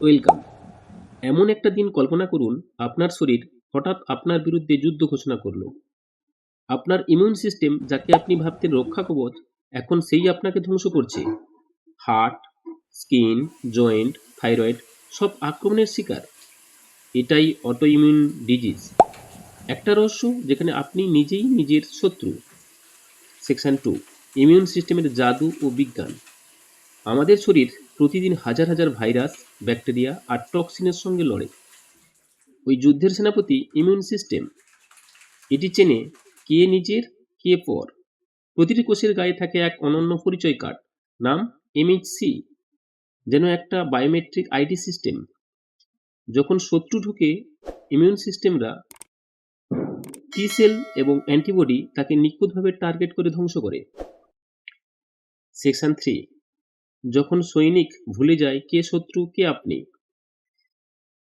Welcome. এমন একটা দিন কল্পনা করুন, আপনার শরীর হঠাৎ আপনার বিরুদ্ধে যুদ্ধ ঘোষণা করল। আপনার ইমিউন সিস্টেম যাকে আপনি ভাবতেন রক্ষা কবচ, এখন সেই আপনাকে ধ্বংস করছে। হার্ট, স্কিন, জয়েন্ট, থাইরয়েড সব আক্রমণের শিকার। এটাই অটো ইমিউন ডিজিজ একটা রহস্য যেখানে আপনি নিজেই নিজের শত্রু। সেকশন টু ইমিউন সিস্টেমের জাদু ও বিজ্ঞান। আমাদের শরীর প্রতিদিন হাজার হাজার ভাইরাস, ব্যাকটেরিয়া আর টক্সিনের সঙ্গে লড়ে। ওই যুদ্ধের সেনাপতি ইমিউন সিস্টেম, এটি চেনে কে নিজের, কে পর। প্রতিটি কোষের গায়ে থাকে এক অনন্য পরিচয় কার্ড, নাম এমএইচসি যেন একটা বায়োমেট্রিক আইডি সিস্টেম যখন শত্রু ঢুকে, ইমিউন সিস্টেমরা টি সেল এবং অ্যান্টিবডি তাকে নিখুঁতভাবে টার্গেট করে ধ্বংস করে। সেকশন থ্রি যখন সৈনিক ভুলে যায় কে শত্রু, কে আপনি।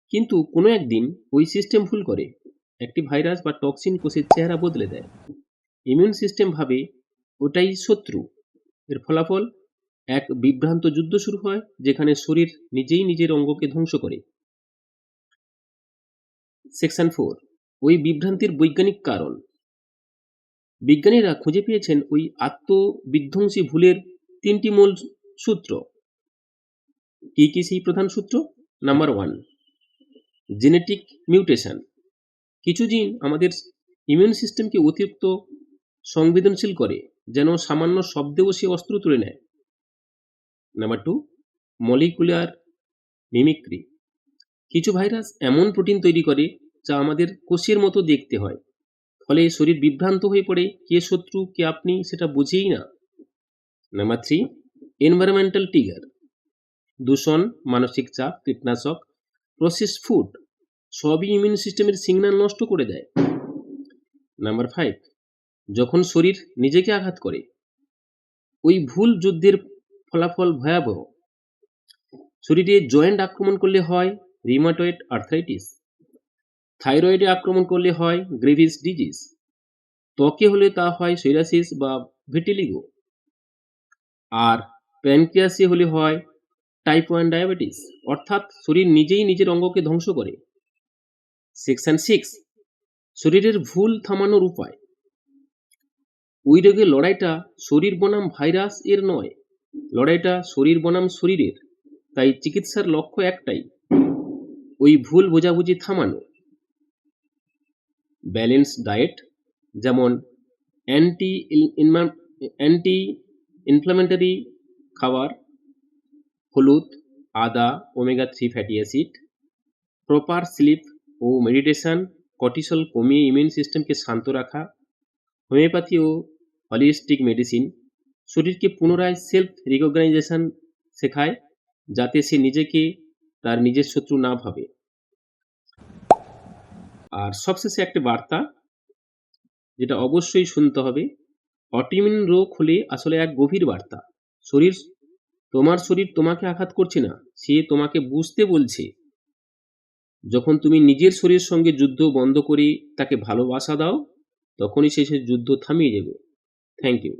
কিন্তু কোনো একদিন ওই সিস্টেম ভুল করে। একটি ভাইরাস বা টক্সিন কোষের চেহারা বদলে দেয়। ইমিউন সিস্টেম ভাবে ওটাই শত্রু। এর ফলাফল, এক বিভ্রান্ত যুদ্ধ শুরু হয়, যেখানে শরীর নিজেই নিজের অঙ্গকে ধ্বংস করে। সেকশন ফোর ওই বিভ্রান্তির বৈজ্ঞানিক কারণ। বিজ্ঞানীরা খুঁজে পেয়েছেন ওই আত্মবিধ্বংসী ভুলের তিনটি মূল সূত্র। কি কি সেই প্রধান সূত্র? নাম্বার ওয়ান জেনেটিক মিউটেশন কিছু জিন আমাদের ইমিউন সিস্টেমকে অতিরিক্ত সংবেদনশীল করে, যেন সামান্য শব্দেও সে অস্ত্র তুলে নেয়। নাম্বার টু মলিকুলার মিমিক্রি কিছু ভাইরাস এমন প্রোটিন তৈরি করে, যা আমাদের কোষের মতো দেখতে হয়। ফলে শরীর বিভ্রান্ত হয়ে পড়ে, কে শত্রু, কে আপনি, সেটা বুঝেই না। নাম্বার থ্রি এনভায়রনমেন্টাল টিগার দূষণ, মানসিক চাপ, কীটনাশক প্রসেস ফুড সবই ইমিউন সিস্টেমের সিগন্যাল নষ্ট করে দেয়। নাম্বার ফাইভ যখন শরীর নিজেকে আঘাত করে, ওই ভুল যুদ্ধের ফলাফল ভয়াবহ। শরীরে জয়েন্ট আক্রমণ করলে হয় রিমাটয়েড আর্থ্রাইটিস থাইরয়েডে আক্রমণ করলে হয় গ্রেভিস ডিজিজ ত্বকে হলে তা হয় সৈরাসিস বা ভিটিলিগো আর প্যানক্রিয়াসে হলে হয় টাইপ ওয়ান ডায়াবেটিস অর্থাৎ শরীর নিজেই নিজের অঙ্গকে ধ্বংস করে। সেকশন সিক্স শরীরের ভুল থামানোর উপায়। ওই রোগের লড়াইটা শরীর বনাম ভাইরাস এর নয়, লড়াইটা শরীর বনাম শরীরের, তাই চিকিৎসার লক্ষ্য একটাই, ওই ভুল বোঝাবুঝি থামানো। ব্যালেন্স ডায়েট যেমন অ্যান্টি অ্যান্টি ইনফ্লামেটরি খাবার, হলুদ, আদা omega three fatty acid proper sleep ও মেডিটেশন কর্টিসল কমিয়ে ইমিউন সিস্টেমকে শান্ত রাখা হোমিওপ্যাথি ও হলিস্টিক মেডিসিন শরীরকে পুনরায় সেলফ রিকগনাইজেশন শেখায় যাতে সে নিজেকে তার নিজের শত্রু না ভাবে। আর সবশেষে একটা বার্তা, যেটা অবশ্যই শুনতে হবে অটিমিন রোগ হলে আসলে এক গভীর বার্তা। শরীর, তোমার শরীর তোমাকে আঘাত করছে না, সে তোমাকে বুঝতে বলছে। যখন তুমি নিজের শরীরের সঙ্গে যুদ্ধ বন্ধ করে তাকে ভালোবাসা দাও, তখনই সে সে যুদ্ধ থামিয়ে যাবে থ্যাংক ইউ